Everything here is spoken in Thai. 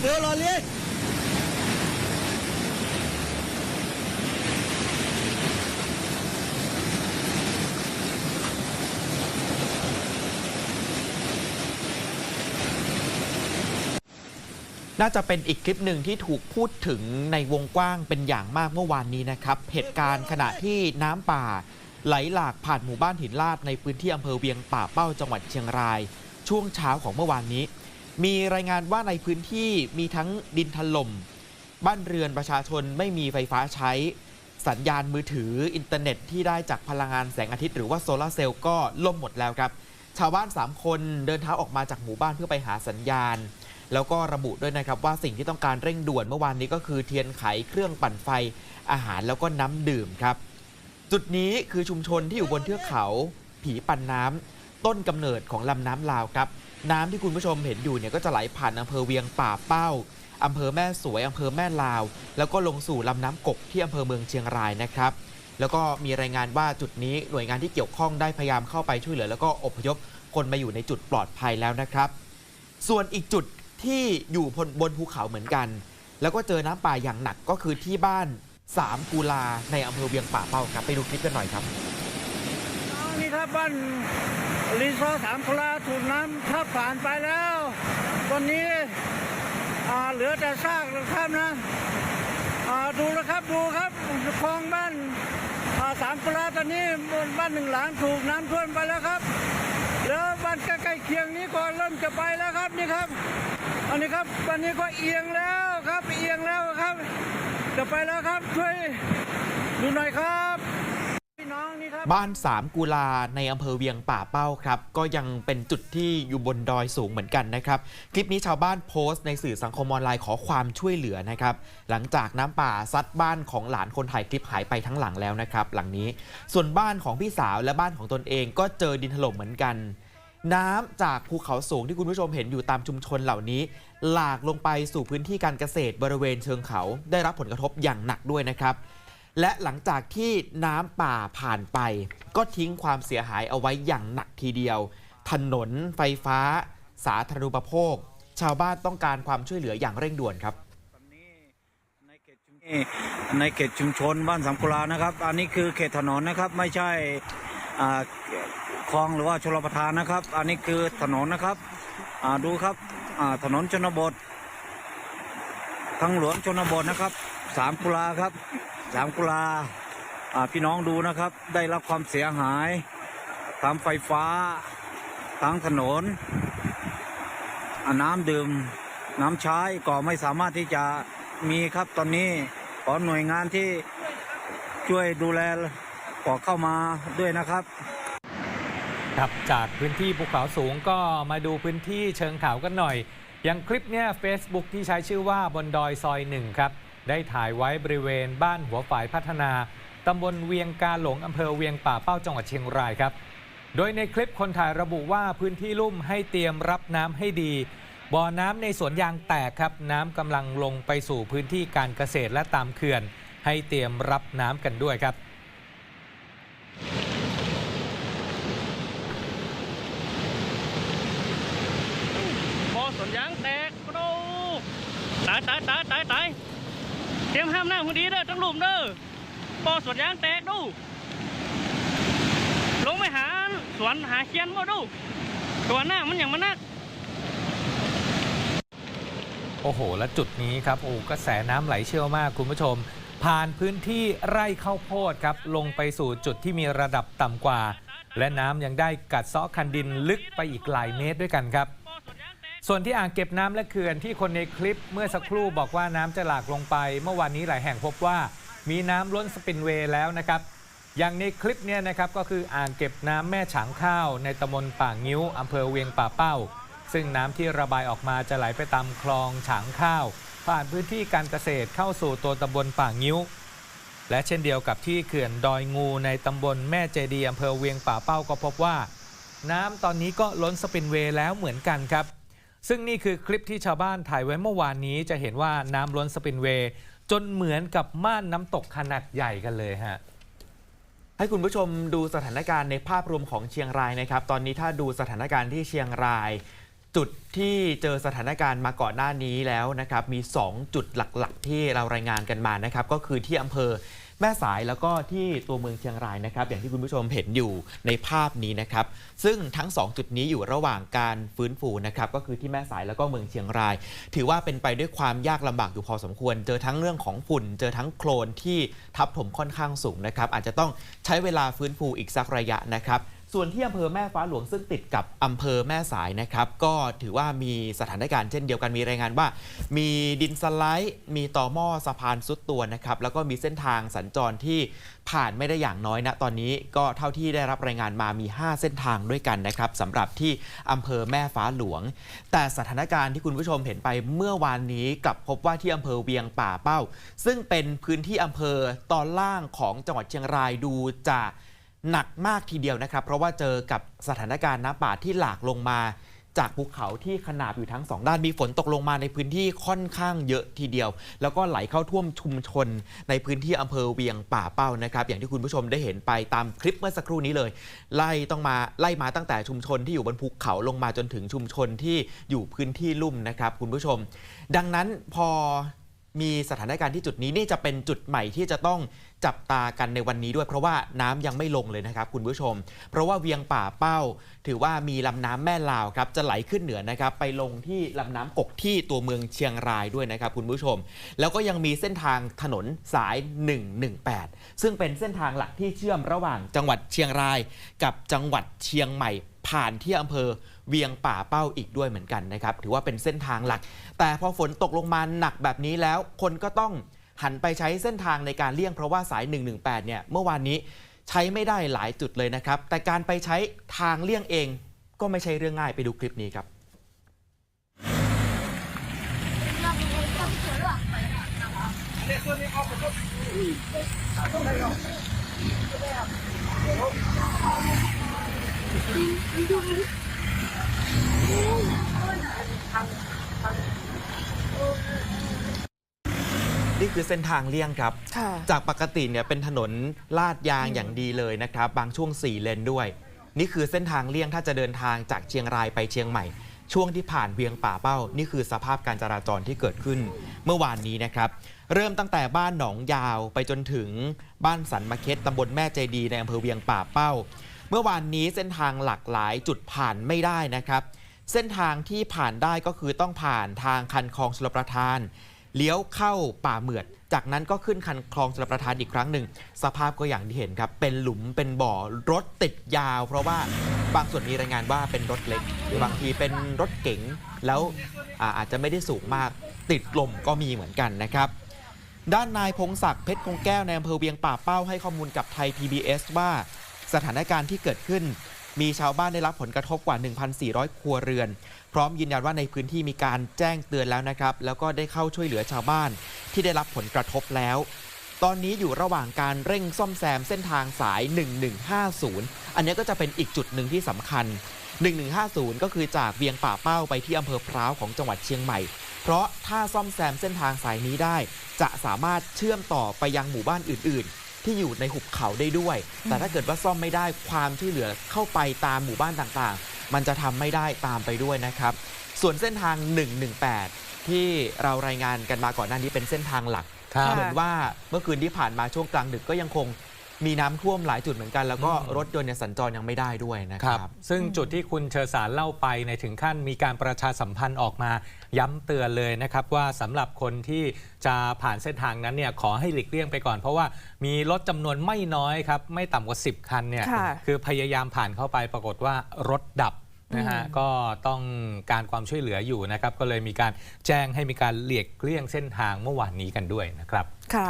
เรือรอเลี้ยงน่าจะเป็นอีกคลิปหนึ่งที่ถูกพูดถึงในวงกว้างเป็นอย่างมากเมื่อวานนี้นะครับ เหตุการณ์ขณะที่น้ำป่า ไหลหลากผ่านหมู่บ้านหินลาดในพื้นที่อำเภอเวียงป่าเป้าจังหวัดเชียงราย ช่วงเช้าของเมื่อวานนี้ มีรายงานว่าในพื้นที่มีทั้งดินถล่ม บ้านเรือนประชาชนไม่มีไฟฟ้าใช้ สัญญาณมือถืออินเทอร์เน็ตที่ได้จากพลังงานแสงอาทิตย์หรือว่าโซลาเซลล์ก็ล่มหมดแล้วครับ ชาวบ้าน 3 คนเดินเท้าออกมาจากหมู่บ้านเพื่อไปหาสัญญาณ แล้วก็ระบุด้วยนะครับว่าสิ่งที่ต้องการเร่งด่วนเมื่อวานนี้ก็คือเทียนไขเครื่องปั่นไฟอาหารแล้วก็น้ำดื่มครับ จุดนี้คือชุมชนที่อยู่บนเทือกเขา ผีปันน้ำต้นกำเนิดของลำน้ำลาวครับ น้ำที่คุณผู้ชมเห็นอยู่เนี่ยก็จะไหลผ่านอำเภอเวียงป่าเป้าอำเภอแม่สวยอำเภอแม่ลาว แล้วก็ลงสู่ลำน้ำกกที่อำเภอเมืองเชียงรายนะครับ แล้วก็มีรายงานว่าจุดนี้หน่วยงานที่เกี่ยวข้องได้พยายามเข้าไปช่วยเหลือ แล้วก็อพยพคนมาอยู่ในจุดปลอดภัยแล้วนะครับ ส่วนอีกจุดที่อยู่บนบนภูเขาเหมือนกัน แล้วก็เจอน้ำป่าอย่างหนักก็คือที่บ้านสามกุลาในอำเภอเวียงป่าเป้าครับไปดูคลิปกันหน่อยครับ นี่ครับบ้านรีสอร์ทสามพลาถูกน้ำทับผ่านไปแล้ววันนี้เหลือแต่ซากแล้วครับนะดูนะครับดูครับคลองบ้านสามพลาตอนนี้บ้านหนึ่งหลังถูกน้ำท่วมไปแล้วครับแล้วบ้านใกล้ๆเคียงนี้ก็เริ่มจะไปแล้วครับนี่ครับ อันนี้ครับวันนี้ก็เอียงแล้วครับเอียงแล้วครับ จะไปแล้วครับช่วยดูหน่อยครับ บ้านสามกุลาในอำเภอเวียงป่าเป้าครับ ก็ยังเป็นจุดที่อยู่บนดอยสูงเหมือนกันนะครับ คลิปนี้ชาวบ้านโพสต์ในสื่อสังคมออนไลน์ขอความช่วยเหลือนะครับ หลังจากน้ำป่าซัดบ้านของหลานคนถ่ายคลิปหายไปทั้งหลังแล้วนะครับ หลังนี้ ส่วนบ้านของพี่สาวและบ้านของตนเองก็เจอดินถล่มเหมือนกัน น้ำจากภูเขาสูงที่คุณผู้ชมเห็นอยู่ตามชุมชนเหล่านี้ หลากลงไปสู่พื้นที่การเกษตรบริเวณเชิงเขา ได้รับผลกระทบอย่างหนักด้วยนะครับ และหลังจากที่น้ำป่าผ่านไป ก็ทิ้งความเสียหายเอาไว้อย่างหนักทีเดียว ถนนไฟฟ้า สาธารณูปโภค ชาวบ้านต้องการความช่วยเหลืออย่างเร่งด่วนครับตอนนี้ในเขตชุมนี่ในเขตชุมชนบ้านสัมกุลานะครับ อันนี้คือเขตถนนนะครับ ไม่ใช่คลองหรือว่าชลประทานนะครับ อันนี้คือถนนนะครับดูครับถนนชนบททางหลวงชนบทนะครับสามกุลาครับ สามกุลาพี่น้องดูนะครับ ได้รับความเสียหายทางไฟฟ้าทางถนน น้ำดื่ม น้ำใช้ก็ไม่สามารถที่จะมีครับตอนนี้ขอหน่วยงานที่ช่วยดูแลขอเข้ามาด้วยนะครับครับจากพื้นที่ภูเขาสูงก็มาดูพื้นที่เชิงเขากันหน่อย อย่างคลิปเนี้ย Facebook ที่ใช้ชื่อว่าบนดอยซอยหนึ่งครับ ได้ถ่ายไว้บริเวณบ้านหัวฝายพัฒนาตำบลเวียงกาหลงอำเภอเวียงป่าเป้าจังหวัดเชียงรายครับ โดยในคลิปคนถ่ายระบุว่าพื้นที่ลุ่มให้เตรียมรับน้ำให้ดี บ่อน้ำในสวนยางแตกครับ น้ำกำลังลงไปสู่พื้นที่การเกษตรและตามเขื่อน ให้เตรียมรับน้ำกันด้วยครับพอสวนยางแตกกระโดดตายตายตายตายตาย เตรียมห้ามหน้ำคนดีเด้อทั้งหลุมเด้อพอสวนยางแตกดู ลงไปหาสวนหาเคียนมาดูตัวหน้ามันอย่างมันนักโอ้โห และจุดนี้ครับโอ้กระแสน้ำไหลเชี่ยวมากคุณผู้ชม ผ่านพื้นที่ไร่ข้าวโพดครับ ลงไปสู่จุดที่มีระดับต่ำกว่า และน้ำยังได้กัดเซาะคันดินลึกไปอีกหลายเมตรด้วยกันครับ ส่วนที่อ่างเก็บน้ำและเขื่อนที่คนในคลิปเมื่อสักครู่บอกว่าน้ำจะหลากลงไป เมื่อวานนี้หลายแห่งพบว่า มีน้ำล้นสปินเวย์แล้วนะครับ อย่างในคลิปเนี่ยนะครับก็คืออ่างเก็บน้ำแม่ฉางข้าว ในตำบลป่างิ้วอำเภอเวียงป่าเป้า ซึ่งน้ำที่ระบายออกมาจะไหลไปตามคลองฉางข้าว ผ่านพื้นที่การเกษตรเข้าสู่ตัวตำบลป่างิ้ว และเช่นเดียวกับที่เขื่อนดอยงูในตำบลแม่เจดีอำเภอเวียงป่าเป้าก็พบว่า น้ำตอนนี้ก็ล้นสปินเวย์แล้วเหมือนกันครับ ซึ่งนี่คือคลิปที่ชาวบ้านถ่ายไว้เมื่อวานนี้จะเห็นว่าน้ำล้นสปินเวย์จนเหมือนกับม่านน้ำตกขนาดใหญ่กันเลยฮะให้คุณผู้ชมดูสถานการณ์ในภาพรวมของเชียงรายนะครับ ตอนนี้ถ้าดูสถานการณ์ที่เชียงราย จุดที่เจอสถานการณ์มาก่อนหน้านี้แล้วนะครับ มี 2 จุดหลักๆ ที่เรารายงานกันมานะครับ ก็คือที่อำเภอ แม่สายแล้วก็ที่ตัวเมืองเชียงรายนะครับ อย่างที่คุณผู้ชมเห็นอยู่ในภาพนี้นะครับ ซึ่งทั้ง 2 จุดนี้อยู่ระหว่างการฟื้นฟูนะครับ ก็คือที่แม่สายแล้วก็เมืองเชียงราย ถือว่าเป็นไปด้วยความยากลำบากอยู่พอสมควร เจอทั้งเรื่องของฝุ่น เจอทั้งโคลนที่ทับถมค่อนข้างสูงนะครับ อาจจะต้องใช้เวลาฟื้นฟูอีกสักระยะนะครับ ส่วนที่อำเภอแม่ฟ้าหลวงซึ่งติดกับอำเภอแม่สายนะครับ ก็ถือว่ามีสถานการณ์เช่นเดียวกันมีรายงานว่า มีดินสไลด์มีต่อหม้อสะพานซุดตัวนะครับ แล้วก็มีเส้นทางสัญจรที่ผ่านไม่ได้อย่างน้อยนะตอนนี้ก็เท่าที่ได้รับรายงานมามี 5 เส้นทางด้วยกันนะครับสำหรับที่อำเภอแม่ฟ้าหลวง แต่สถานการณ์ที่คุณผู้ชมเห็นไปเมื่อวานนี้กลับพบว่าที่อำเภอเวียงป่าเป้า ซึ่งเป็นพื้นที่อำเภอตอนล่างของจังหวัดเชียงรายดูจะ หนักมากทีเดียวนะครับ เพราะว่าเจอกับสถานการณ์น้ำป่าที่หลากลงมา จากภูเขาที่ขนาบอยู่ทั้งสองด้านมีฝนตกลงมาในพื้นที่ค่อนข้างเยอะทีเดียว แล้วก็ไหลเข้าท่วมชุมชน ในพื้นที่อำเภอเวียงป่าเป้านะครับ อย่างที่คุณผู้ชมได้เห็นไปตามคลิปเมื่อสักครู่นี้เลย ไล่ต้องมาไล่มาตั้งแต่ชุมชนที่อยู่บนภูเขาลงมาจนถึงชุมชนที่อยู่พื้นที่ลุ่มนะครับ คุณผู้ชม ดังนั้นพอ มีสถานการณ์ที่จุดนี้นี่จะเป็นจุดใหม่ที่จะต้องจับตากันในวันนี้ด้วย เพราะว่าน้ำยังไม่ลงเลยนะครับคุณผู้ชม เพราะว่าเวียงป่าเป้า ถือว่ามีลำน้ำแม่ลาวครับจะไหลขึ้นเหนือนะครับไปลงที่ลำน้ำกกที่ตัวเมืองเชียงรายด้วยนะครับคุณผู้ชม แล้วก็ยังมีเส้นทางถนนสาย 118 ซึ่งเป็นเส้นทางหลักที่เชื่อมระหว่างจังหวัดเชียงราย กับจังหวัดเชียงใหม่ ผ่านที่อำเภอเวียงป่าเป้าอีกด้วยเหมือนกันนะครับ ถือว่าเป็นเส้นทางหลัก แต่พอฝนตกลงมาหนักแบบนี้แล้ว คนก็ต้องหันไปใช้เส้นทางในการเลี่ยงเพราะว่าสาย 118 เนี่ยเมื่อวานนี้ใช้ไม่ได้หลายจุดเลยนะครับ แต่การไปใช้ทางเลี่ยงเองก็ไม่ใช่เรื่องง่ายไปดูคลิปนี้ครับ นี่คือเส้นทางเลี่ยงครับ ค่ะ จากปกติเนี่ยเป็นถนนลาดยางอย่างดีเลยนะครับ บางช่วง 4 เลนด้วย นี่คือเส้นทางเลี่ยงถ้าจะเดินทางจากเชียงรายไปเชียงใหม่ ช่วงที่ผ่านเวียงป่าเป้า นี่คือสภาพการจราจรที่เกิดขึ้นเมื่อวานนี้นะครับ เริ่มตั้งแต่บ้านหนองยาวไปจนถึงบ้านสันมะเค็ดตำบลแม่ใจดีในอำเภอเวียงป่าเป้า เมื่อวานนี้เส้นทางหลากหลายจุดผ่านไม่ได้นะครับ เส้นทางที่ผ่านได้ก็คือต้องผ่านทางคันคลองชลประทาน เลี้ยวเข้าป่าเหมือด จากนั้นก็ขึ้นคันคลองชลประทานอีกครั้งหนึ่ง สภาพก็อย่างที่เห็นครับ เป็นหลุมเป็นบ่อรถติดยาว เพราะว่าบางส่วนมีรายงานว่าเป็นรถเล็ก หรือบางทีเป็นรถเก๋งแล้วอาจจะไม่ได้สูงมากติดลมก็มีเหมือนกันนะครับด้านนายพงศักดิ์เพชรคงแก้วในอำเภอเวียงป่าเป้าให้ข้อมูลกับไทย PBS ว่า สถานการณ์ที่เกิดขึ้น มีชาวบ้านได้รับผลกระทบกว่า 1,400 ครัวเรือน พร้อมยืนยันว่าในพื้นที่มีการแจ้งเตือนแล้วนะครับ แล้วก็ได้เข้าช่วยเหลือชาวบ้านที่ได้รับผลกระทบแล้ว ตอนนี้อยู่ระหว่างการเร่งซ่อมแซมเส้นทางสาย 1150 อันนี้ก็จะเป็นอีกจุดหนึ่งที่สำคัญ 1150 ก็คือจากเวียงป่าเป้าไปที่อำเภอพร้าวของจังหวัดเชียงใหม่ เพราะถ้าซ่อมแซมเส้นทางสายนี้ได้ จะสามารถเชื่อมต่อไปยังหมู่บ้านอื่นๆ ที่อยู่ในหุบเขาได้ด้วย แต่ถ้าเกิดว่าซ่อมไม่ได้ความช่วยเหลือเข้าไปตามหมู่บ้านต่างๆ มันจะทำไม่ได้ตามไปด้วยนะครับ ส่วนเส้นทาง 118 ที่เรารายงานกันมาก่อนหน้านี้เป็นเส้นทางหลักครับเหมือนว่าเมื่อคืนที่ผ่านมาช่วงกลางดึกก็ยังคง มีน้ำท่วมหลายจุดเหมือนกัน แล้วก็รถยนต์เนี่ยสัญจรยังไม่ได้ด้วยนะคครัรับ บ ซึ่งจุดที่คุณเชอสารเล่าไปในยถึงขั้นมีการประชาสัมพันธ์ออกมา ย้ำเตือนเลยนะครับว่าสำหรับคนที่จะผ่านเส้นทางนั้นเนี่ยขอให้หลีกเลี่ยงไปก่อน เพราะว่ามีรถจำนวนไม่น้อยครับ ไม่ต่ำกว่า 10 คันเนี่ยค่ะคือพยายามผ่านเข้าไปปรากฏว่ารถดับนะฮะอืมก็ต้องการความช่วยเหลืออยู่นะครับ ก็เลยมีการแจ้งให้มีการเลียกเลี่ยงเส้นทางเมื่อวานนี้กันด้วยนะครับ ค่ะ